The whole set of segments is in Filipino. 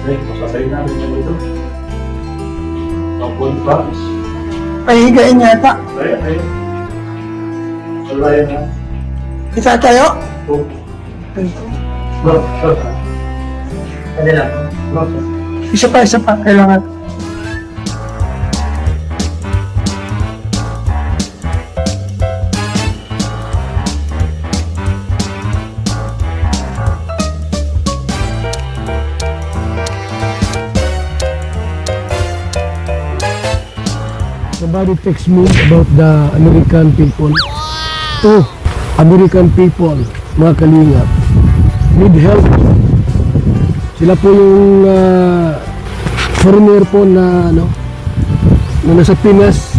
Okay, pasasayin natin yung ito. Point box. Pahigain yata. Ay, ay. Wala yan ha. Isa tayo? Oh. Go, go. Ano lang? Go. Isa pa, isa pa. Kailangan. Somebody text me about the American people. Oh, American people, mga kalingap, need help. Sila po yung ah, foreigner po na ano, na nasa Pinas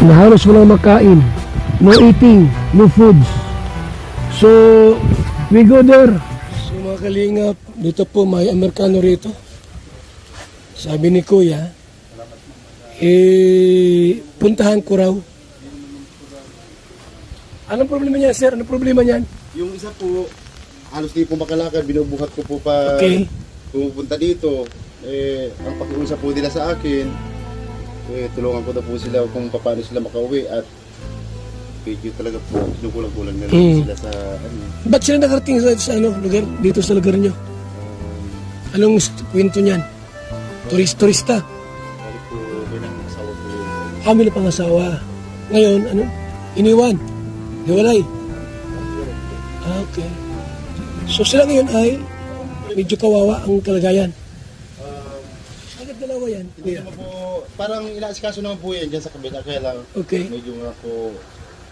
na halos walang makain. No eating, no foods. So, we go there. So mga kalingap, dito po may Amerikano rito. Sabi ni Kuya, eh, puntahan ko raw. Anong problema niya, sir? Anong problema niyan? Yung isa po, halos di po makalakad, binubuhat ko po pa Okay. pumupunta dito. Eh, ang pakiusap po nila sa akin, eh, tulungan ko na po sila kung paano sila makauwi at video talaga po, kinukulang-kulang na lang Mm. sila sa ano. Ba't sila nakarating sa, sa ano, lugar, dito sa lugar niyo? Anong st- kwento niyan? Turist, turista. Kami na pangasawa. Ngayon, ano? Iniwan. Hiwalay. Ah, okay. So sila ngayon ay medyo kawawa ang kalagayan. Agad dalawa yan. Naman po, parang inaasikaso naman po yan dyan sa kabila, kaya lang Okay. medyo nga po,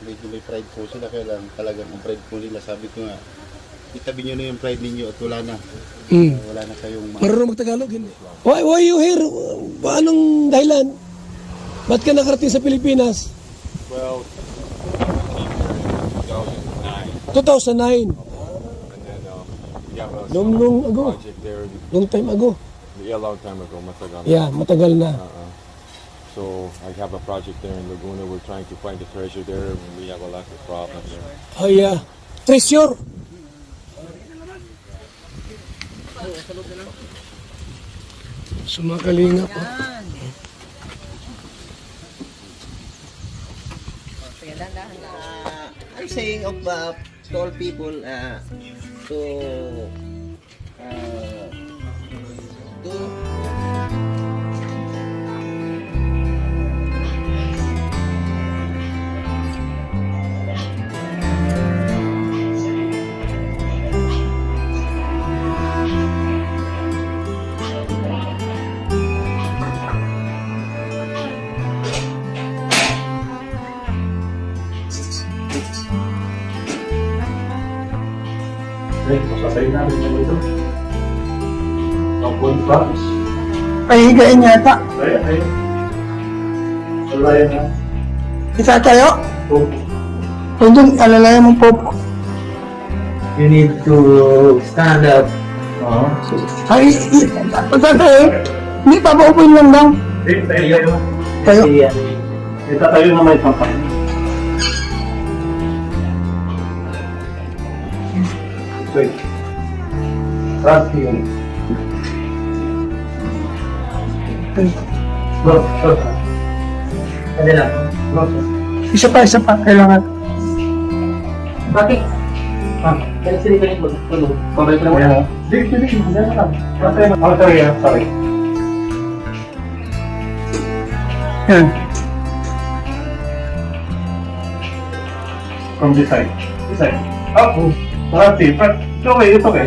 medyo may pride po sila, kaya lang talagang ang pride po nila, sabi ko nga, itabi nyo na yung pride ninyo at wala na, Mm. wala na kayong ma- Marunong magtagalog, hindi. Why, why you here? Anong dahilan? Ba't ka nakarating sa Pilipinas? Well, 2009, 2009. and then uh, Long, long ago. Long time ago. Yeah, long time ago, matagal. Yeah, matagal na. Uh-uh. So I have a project there in Laguna. We're trying to find the treasure there, and we have a lot of problems there. Ay, uh, treasure. So mga po. uh, I'm saying of uh, to people uh, to uh, Pasasayin natin yung ito. Ang box. Pahigain yata. Ay, ay. Wala yan ha. Isa tayo? Oh. Huwag dun, alalayan mo po. you need to stand up Oo. Ay, isa tayo? Hindi, papaupuin lang lang. Eh, tayo tayo. Tayo. Ito tayo na may pangkat. Wait. Me. Go, go. ano lang Go. Isa pa, isa pa. Kailangan. bakit Ah, kaya sila kayo mag ano correct lang yeah. Sige, sige, sige lang. Okay, oh, sorry, sorry. Yan. From this side. This side. Up. Oh, trust me. But, it's okay, it's okay.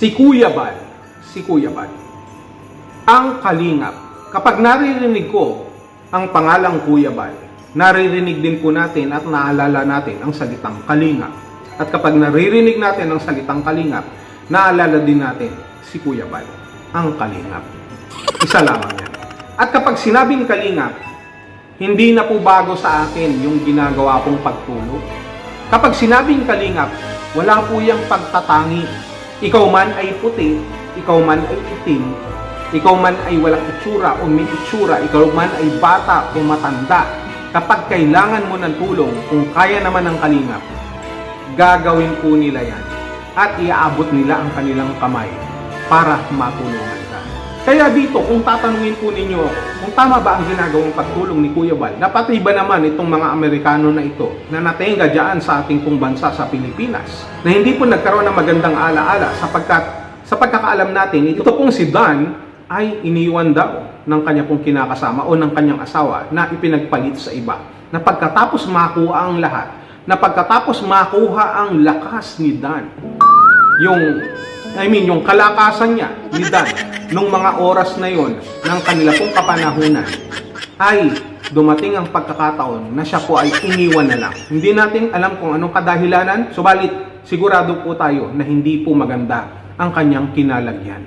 Si Kuya Bal, si Kuya Bal. Ang kalingap. Kapag naririnig ko ang pangalang Kuya Bal, naririnig din po natin at naalala natin ang salitang kalingap. At kapag naririnig natin ang salitang kalingap, naalala din natin si Kuya Bal, ang kalingap. Isa lamang yan. At kapag sinabing kalingap, hindi na po bago sa akin yung ginagawa kong pagtulog. Kapag sinabing kalingap, wala po yung pagtatangi. Ikaw man ay puti, ikaw man ay itim, ikaw man ay walang itsura o may itsura, ikaw man ay bata o matanda. Kapag kailangan mo ng tulong, kung kaya naman ng kalingap, gagawin po nila yan at iaabot nila ang kanilang kamay para matulungan. Kaya dito, kung tatanungin po ninyo kung tama ba ang ginagawang pagtulong ni Kuya Bal, napatay ba naman itong mga Amerikano na ito na natenga dyan sa ating pong bansa sa Pilipinas, na hindi po nagkaroon ng magandang alaala sapagkat sa pagkakaalam natin, ito pong si Dan ay iniwan daw ng kanya pong kinakasama o ng kanyang asawa na ipinagpalit sa iba. Na pagkatapos makuha ang lahat, na pagkatapos makuha ang lakas ni Dan, yung I mean, yung kalakasan niya ni Dan nung mga oras na yon ng kanila pong kapanahunan ay dumating ang pagkakataon na siya po ay iniwan na lang. Hindi natin alam kung anong kadahilanan, subalit sigurado po tayo na hindi po maganda ang kanyang kinalagyan.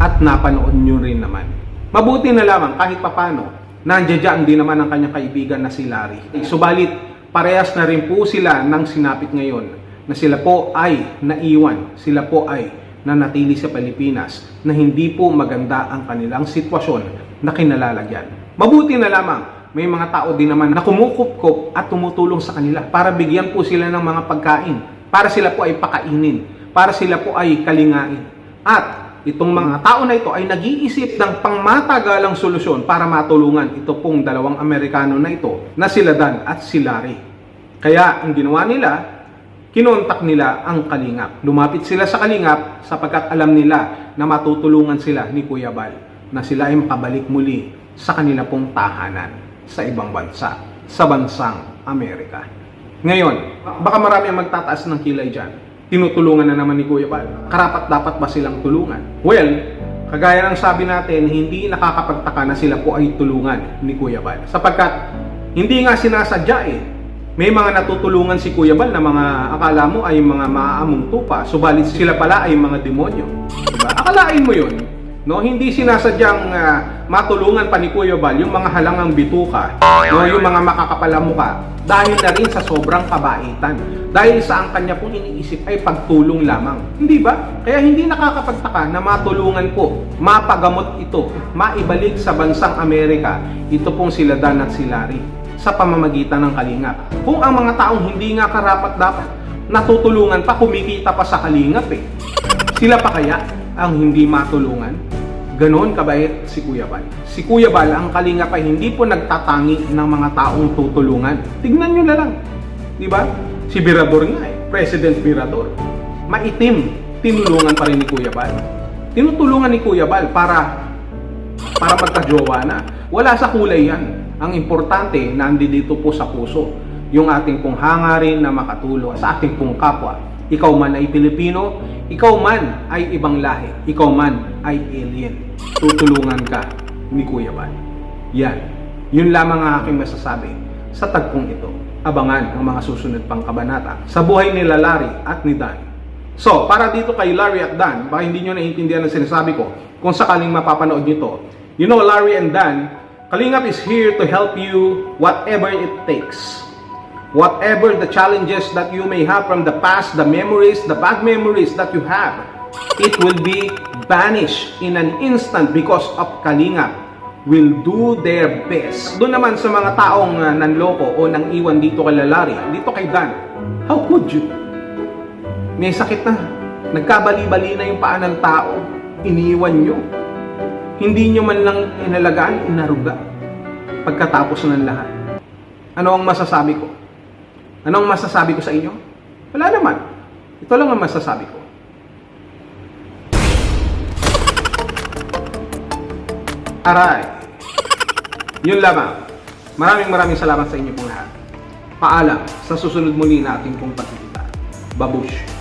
At napanood nyo rin naman. Mabuti na lamang kahit papano, nandiyan din naman ang kanyang kaibigan na si Larry. Subalit, parehas na rin po sila ng sinapit ngayon na sila po ay naiwan, sila po ay nanatili sa Pilipinas na hindi po maganda ang kanilang sitwasyon na kinalalagyan. Mabuti na lamang, may mga tao din naman na kumukupkop at tumutulong sa kanila para bigyan po sila ng mga pagkain, para sila po ay pakainin, para sila po ay kalingain. At itong mga tao na ito ay nag-iisip ng pangmatagalang solusyon para matulungan ito pong dalawang Amerikano na ito na sila Dan at si Larry. Kaya ang ginawa nila, kinontak nila ang Kalingap. Lumapit sila sa Kalingap sapagkat alam nila na matutulungan sila ni Kuya Bal na sila ay makabalik muli sa kanila pong tahanan sa ibang bansa, sa bansang Amerika. Ngayon, baka marami ang magtataas ng kilay dyan. Tinutulungan na naman ni Kuya Bal. Karapat dapat ba silang tulungan? Well, kagaya ng sabi natin, hindi nakakapagtaka na sila po ay tulungan ni Kuya Bal. Sapagkat hindi nga sinasadya eh. May mga natutulungan si Kuya Bal na mga akala mo ay mga maaamong tupa, subalit sila pala ay mga demonyo. Diba? Akalain mo yun, no? Hindi sinasadyang ah, matulungan pa ni Kuya Bal yung mga halangang bituka, no? yung mga makakapalamuka, dahil na rin sa sobrang kabaitan. Dahil sa ang kanya pong iniisip ay pagtulong lamang. Hindi ba? Kaya hindi nakakapagtaka na matulungan po, mapagamot ito, maibalik sa bansang Amerika, ito pong sila Dan at si Larry sa pamamagitan ng kalingap. Kung ang mga taong hindi nga karapat dapat, natutulungan pa, kumikita pa sa kalingap eh. Sila pa kaya ang hindi matulungan? Ganon kabait si Kuya Bal. Si Kuya Bal, ang kalingap ay hindi po nagtatangi ng mga taong tutulungan. Tignan nyo na lang. Di ba? Si Birador nga eh. President Birador. Maitim. Tinulungan pa rin ni Kuya Bal. Tinutulungan ni Kuya Bal para para magkajowa na. Wala sa kulay yan. Ang importante, nandito po sa puso. Yung ating pong hangarin na makatulong sa ating pong kapwa. Ikaw man ay Pilipino, ikaw man ay ibang lahi, ikaw man ay alien. Tutulungan ka ni Kuya Bal. Yan. Yun lamang ang aking masasabi sa tagpong ito. Abangan ang mga susunod pang kabanata sa buhay nila Larry at ni Dan. So, para dito kay Larry at Dan, baka hindi nyo naiintindihan ang sinasabi ko kung sakaling mapapanood nyo to. You know, Larry and Dan, Kalingap is here to help you whatever it takes. Whatever the challenges that you may have from the past, the memories, the bad memories that you have, it will be vanished in an instant because of Kalingap will do their best. Doon naman sa mga taong uh, nanloko o nang iwan dito kay Larry, dito kay Dan, how could you? May sakit na. Nagkabali-bali na yung paa ng tao. Iniwan nyo. Hindi nyo man lang inalagaan, inaruga. Pagkatapos ng lahat. Ano ang masasabi ko? Ano ang masasabi ko sa inyo? Wala naman. Ito lang ang masasabi ko. Aray. Yun lamang. Maraming maraming salamat sa inyo pong lahat. Paalam sa susunod muli na ating pong pagkikita. Babush.